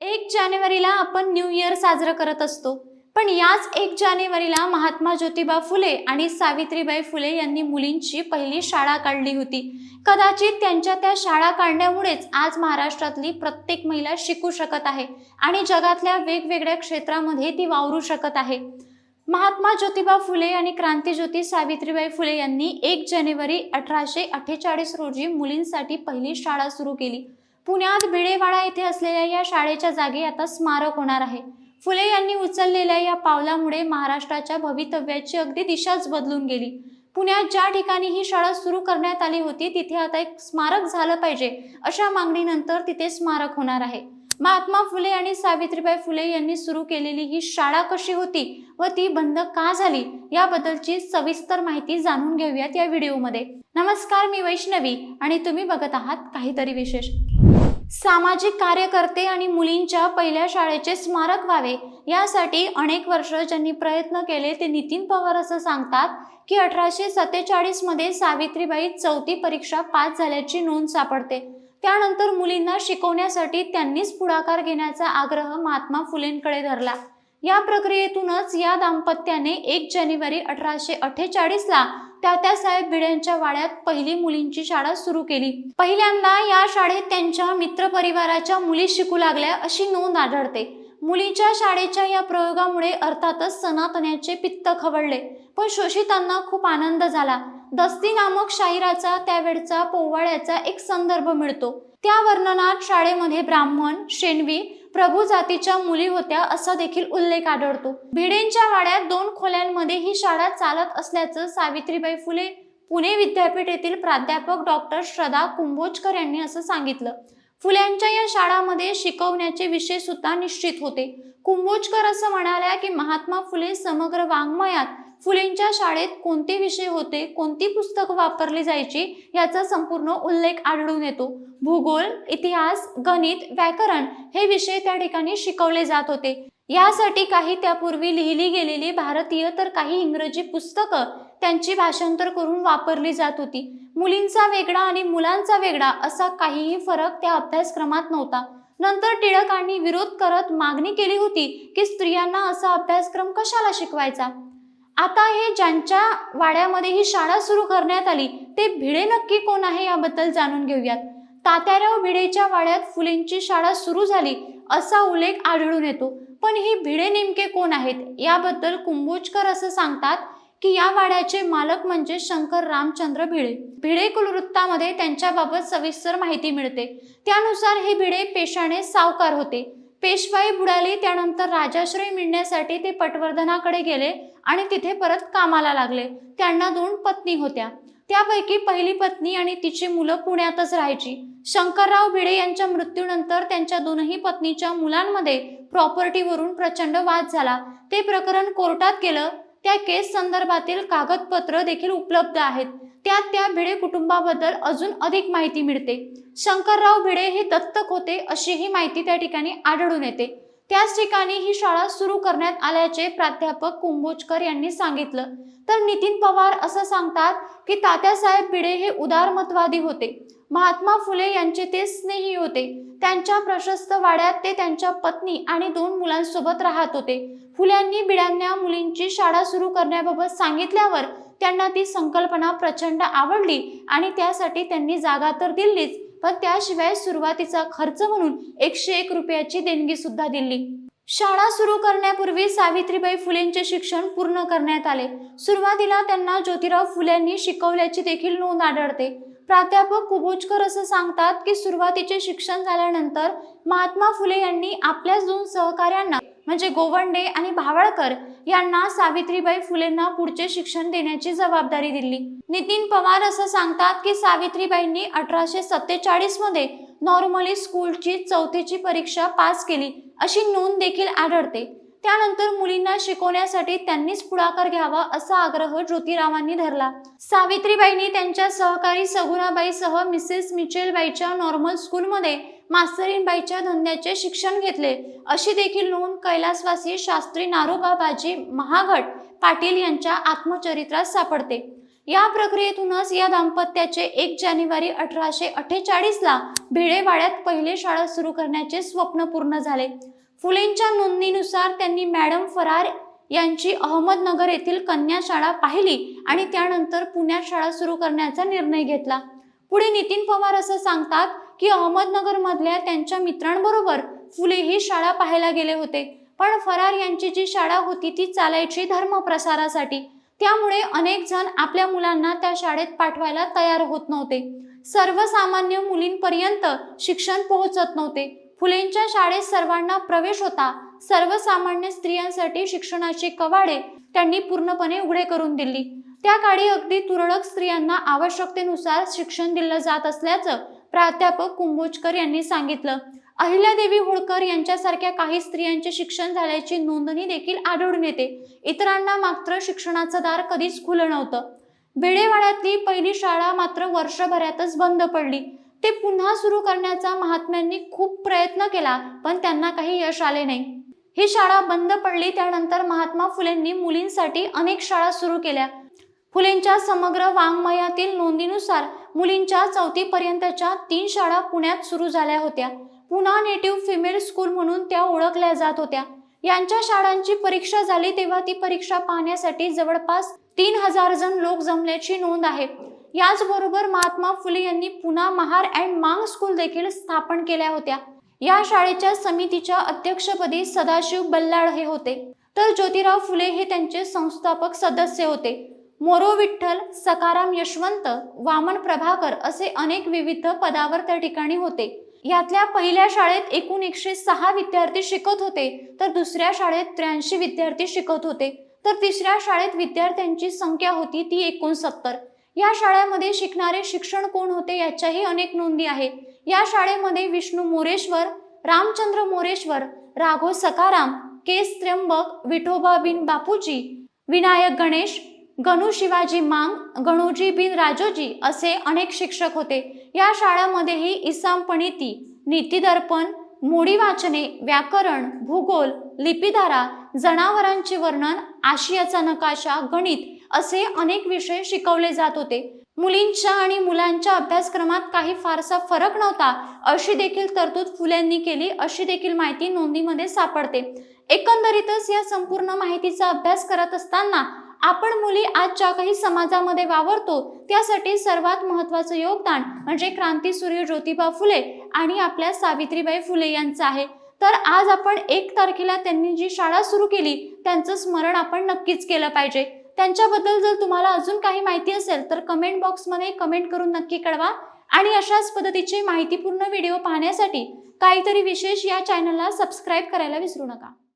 एक जानेवारीला आपण न्यू इयर साजरं करत असतो. पण याच एक जानेवारीला महात्मा ज्योतिबा फुले आणि सावित्रीबाई फुले यांनी मुलींची पहिली शाळा काढली होती. कदाचित त्यांच्या त्या शाळा काढण्यामुळेच आज महाराष्ट्रातली प्रत्येक महिला शिकू शकत आहे आणि जगातल्या वेगवेगळ्या क्षेत्रामध्ये ती वावरू शकत आहे. महात्मा ज्योतिबा फुले आणि क्रांतीज्योती सावित्रीबाई फुले यांनी एक जानेवारी अठराशे अठ्ठेचाळीस रोजी मुलींसाठी पहिली शाळा सुरू केली. पुण्यात भिडेवाडा येथे असलेल्या या शाळेच्या जागी आता स्मारक होणार आहे. फुले यांनी उचललेल्या या पावलामुळे महाराष्ट्राच्या भवितव्याची अगदी दिशाच बदलून गेली. पुण्यात ज्या ठिकाणी ही शाळा सुरू करण्यात आली होती तिथे आता एक स्मारक झालं पाहिजे अशा मागणीनंतर तिथे स्मारक होणार आहे. महात्मा फुले आणि सावित्रीबाई फुले यांनी सुरू केलेली ही शाळा कशी होती व ती बंद का झाली याबद्दलची सविस्तर माहिती जाणून घेऊयात या व्हिडिओमध्ये. नमस्कार मी वैष्णवी आणि तुम्ही बघत आहात काहीतरी विशेष. सामाजिक कार्यकर्ते आणि मुलींच्या पहिल्या शाळेचे स्मारक व्हावे यासाठी अनेक वर्ष ज्यांनी प्रयत्न केले ते नितीन पवार असं सांगतात की अठराशे सत्तेचाळीसमध्ये सावित्रीबाई चौथी परीक्षा पास झाल्याची नोंद सापडते. त्यानंतर मुलींना शिकवण्यासाठी त्यांनीच पुढाकार घेण्याचा आग्रह महात्मा फुलेंकडे धरला. या प्रक्रियेतूनच या दाम्पत्याने एक जानेवारी अठराशे अठ्ठेचाळीसला तात्यासाहेब भिड्यांच्या वाड्यात पहिली मुलींची शाळा सुरू केली. पहिल्यांदा या शाळेत त्यांच्या मित्रपरिवाराच्या मुली शिकू लागल्या अशी नोंद आढळते. मुलीच्या शाळेच्या या प्रयोगामुळे अर्थातच सनातन्याचे पित्त खवळले पण शोषितांना खूप आनंद झाला. दस्ती नामक शाहिराचा त्यावेळचा पोवाड्याचा एक संदर्भ मिळतो. त्या वर्णनात शाळेमध्ये ब्राह्मण शेणवी प्रभू जातीच्या मुली होत्या असा देखील उल्लेख आढळतो. भिडेंच्या वाड्यात दोन खोल्यांमध्ये ही शाळा चालत असल्याचं सावित्रीबाई फुले पुणे विद्यापीठ येथील प्राध्यापक डॉक्टर श्रद्धा कुंभोजकर यांनी असं सांगितलं. फुल्यांच्या या शाळामध्ये शिकवण्याचे विषय सुद्धा निश्चित होते. कुंभोजकर असं म्हणाल्या की महात्मा फुले समग्र वाङ्मयात फुलेंच्या शाळेत कोणते विषय होते कोणती पुस्तकं वापरली जायची याचा संपूर्ण उल्लेख आढळून येतो. भूगोल इतिहास गणित व्याकरण हे विषय त्या ठिकाणी शिकवले जात होते. यासाठी काही त्यापूर्वी लिहिली गेलेली भारतीय तर काही इंग्रजी पुस्तकं त्यांची भाषांतर करून वापरली जात होती. मुलींचा वेगळा आणि मुलांचा वेगळा असा काहीही फरक त्या अभ्यासक्रमात नव्हता. नंतर टिळकांनी विरोध करत मागणी केली होती की स्त्रियांना असा अभ्यासक्रम कशाला शिकवायचा? आता हे ज्यांच्या वाड्यामध्ये ही शाळा सुरू करण्यात आली ते भिडे नक्की कोण आहे याबद्दल जाणून घेऊयात. तात्याराव भिडेच्या वाड्यात फुलेंची शाळा सुरू झाली असा उल्लेख आढळून येतो. पण ही भिडे नेमके कोण आहेत? याबद्दल कुंभोजकर असं सांगतात की या वाड्याचे मालक म्हणजे शंकर रामचंद्र भिडे. भिडे कुलवृत्तामध्ये त्यांच्याबाबत सविस्तर माहिती मिळते. त्यानुसार हे भिडे पेशाने सावकार होते. पेशवाई बुडाली त्यानंतर राजाश्रय मिळण्यासाठी ते पटवर्धनाकडे गेले आणि तिथे परत कामाला लागले. त्यांना दोन पत्नी होत्या. त्यापैकी पहिली पत्नी आणि तिची मुलं पुण्यातच राहायची. शंकरराव भिडे यांच्या मृत्यूनंतर त्यांच्या दोनही पत्नीच्या मुलांमध्ये प्रॉपर्टीवरून प्रचंड वाद झाला. ते प्रकरण कोर्टात गेलं. त्या केस संदर्भातील कागदपत्र देखील उपलब्ध आहेत. त्यात त्या भिडे कुटुंबाबद्दल अजून अधिक माहिती मिळते. शंकरराव भिडे हे दत्तक होते अशी ही माहिती त्या ठिकाणी आढळून येते. त्याच ठिकाणी ही शाळा सुरू करण्यात आल्याचे प्राध्यापक कुंभोजकर यांनी सांगितलं. तर नितीन पवार असं सांगतात की तात्यासाहेब भिडे हे उदारमतवादी होते. महात्मा फुले यांचे ते स्नेही होते. त्यांच्या प्रशस्त वाड्यात ते त्यांच्या पत्नी आणि दोन मुलांसोबत राहत होते. फुल्यांनी बिडांना मुलींची शाळा सुरू करण्याबाबत सांगितल्यावर त्यांना ती संकल्पना प्रचंड आवडली आणि त्यासाठी त्यांनी जागा तर दिलीच पण त्याशिवाय सुरुवातीचा खर्च म्हणून एकशे एक रुपयाची देणगी सुद्धा दिली. शाळा सुरू करण्यापूर्वी सावित्रीबाई फुलेंचे शिक्षण पूर्ण करण्यात आले. सुरुवातीला त्यांना ज्योतिराव फुल्यांनी शिकवल्याची देखील नोंद आढळते. प्राध्यापक कुबोजकर असं सांगतात की सुरुवातीचे शिक्षण झाल्यानंतर महात्मा फुले यांनी आपल्याच दोन सहकाऱ्यांना म्हणजे गोवंडे आणि भावळकर यांना सावित्रीबाई फुलेंना पुढचे शिक्षण देण्याची जबाबदारी दिली. नितीन पवार असं सांगतात की सावित्रीबाईंनी अठराशे सत्तेचाळीसमध्ये नॉर्मली स्कूलची चौथीची परीक्षा पास केली अशी नोंद देखील आढळते. त्यानंतर मुलींना शिकवण्यासाठी त्यांनीच पुढाकार घ्यावा असा आग्रह ज्योतिरावांनी धरला. सावित्रीबाईंनी त्यांच्या सहकारी सगुणाबाईसह मिसेस मिचेलबाईच्या नॉर्मल स्कूलमध्ये मास्तरीनबाईच्या धंद्याचे शिक्षण घेतले. अशी देखील नोंद कैलासवासी शास्त्री नारोबा बाजी महागड पाटील यांच्या आत्मचरित्रात सापडते. या प्रक्रियेतूनच या दाम्पत्याचे एक जानेवारी अठराशे अठ्ठेचाळीसला भिडेवाड्यात पहिले शाळा सुरू करण्याचे स्वप्न पूर्ण झाले. फुलेंच्या नोंदणीनुसार त्यांनी मॅडम फरार यांची अहमदनगर येथील कन्या शाळा पाहिली आणि त्यानंतर पुण्यात शाळा सुरू करण्याचा निर्णय घेतला. पुढे नितीन पवार असं सांगतात की अहमदनगर मधल्या त्यांच्या मित्रांबरोबर फुले ही शाळा पाहायला गेले होते. पण फरार यांची जी शाळा होती ती चालायची धर्मप्रसारासाठी. त्यामुळे अनेक जण आपल्या मुलांना त्या शाळेत पाठवायला तयार होत नव्हते. सर्वसामान्य मुलींपर्यंत शिक्षण पोहोचत नव्हते. फुलेंच्या शाळेत सर्वांना प्रवेश होता. सर्वसामान्य स्त्रियांसाठी शिक्षणाची कवाडे त्यांनी पूर्णपणे उघडे करून दिली. त्या काळी अगदी तुरळक स्त्रियांना आवश्यकतेनुसार शिक्षण दिलं जात असल्याचं प्राध्यापक कुंभोजकर यांनी सांगितलं. अहिल्यादेवी होळकर यांच्यासारख्या काही स्त्रियांचे शिक्षण झाल्याची नोंदणी देखील आढळून येते. इतरांना मात्र शिक्षणाचं दार कधीच खुलं नव्हतं. बेडेवाड्यातली पहिली शाळा मात्र वर्षभरातच बंद पडली. ते पुन्हा सुरू करण्याचा महात्म्यांनी खूप प्रयत्न केला पण त्यांना काही यश आले नाही. ही शाळा बंद पडली त्यानंतर महात्मा फुलेंनी मुलींसाठी अनेक शाळा सुरू केल्या. फुलेंच्या समग्र वाङ्मयातील नोंदीनुसार मुलींच्या चौथीपर्यंतच्या तीन शाळा पुण्यात सुरू झाल्या होत्या. पुन्हा नेटिव्ह फिमेल स्कूल म्हणून त्या ओळखल्या जात होत्या. यांच्या शाळांची परीक्षा झाली तेव्हा ती परीक्षा पाहण्यासाठी जवळपास तीन हजार जण लोक जमल्याची नोंद आहे. याचबरोबर महात्मा फुले यांनी पुन्हा महार अँड मांग स्कूल देखील स्थापन केल्या होत्या. या शाळेच्या समितीच्या अध्यक्षपदी सदाशिव बल्लाळ हे होते. तर ज्योतिराव फुले हे त्यांचे संस्थापक सदस्य होते. मोरो विठ्ठल सकाराम यशवंत वामन प्रभाकर असे अनेक विविध पदावर त्या ठिकाणी होते. यातल्या पहिल्या शाळेत एकूण एकशे सहा विद्यार्थी शिकत होते तर दुसऱ्या शाळेत त्र्याऐंशी विद्यार्थी शिकत होते. तर तिसऱ्या शाळेत विद्यार्थ्यांची संख्या होती ती एकोणसत्तर. या शाळेमध्ये शिकणारे शिक्षण कोण होते याच्याही अनेक नोंदी आहे या शाळेमध्ये विष्णू मोरेश्वर रामचंद्र मोरेश्वर राघो सकाराम केस त्र्यंबक विठोबा बिन बापूजी विनायक गणेश गणू शिवाजी मांग गणूजी बिन राजोजी असे अनेक शिक्षक होते. या शाळेमध्येही इसाम पणिती नीतिदर्पण मोडी वाचने व्याकरण भूगोल लिपिधारा जनावरांचे वर्णन आशियाचा नकाशा गणित असे अनेक विषय शिकवले जात होते. मुलींच्या आणि मुलांच्या अभ्यासक्रमात काही फारसा फरक नव्हता. अशी देखील तरतूद फुल्यांनी केली अशी देखील माहिती नोंदीमध्ये सापडते. एकंदरीतच या संपूर्ण माहितीचा अभ्यास करत असताना आपण मुली आज ज्या काही समाजामध्ये वावरतो त्यासाठी सर्वात महत्वाचं योगदान म्हणजे क्रांतीसूर्य ज्योतिबा फुले आणि आपल्या सावित्रीबाई फुले यांचं आहे. तर आज आपण एक तारखेला त्यांनी जी शाळा सुरू केली त्यांचं स्मरण आपण नक्कीच केलं पाहिजे. त्यांच्याबद्दल जर तुम्हाला अजून काही माहिती असेल तर कमेंट बॉक्समध्ये कमेंट करून नक्की कळवा. आणि अशाच पद्धतीचे माहितीपूर्ण व्हिडिओ पाहण्यासाठी काहीतरी विशेष या चॅनलला सबस्क्राईब करायला विसरू नका.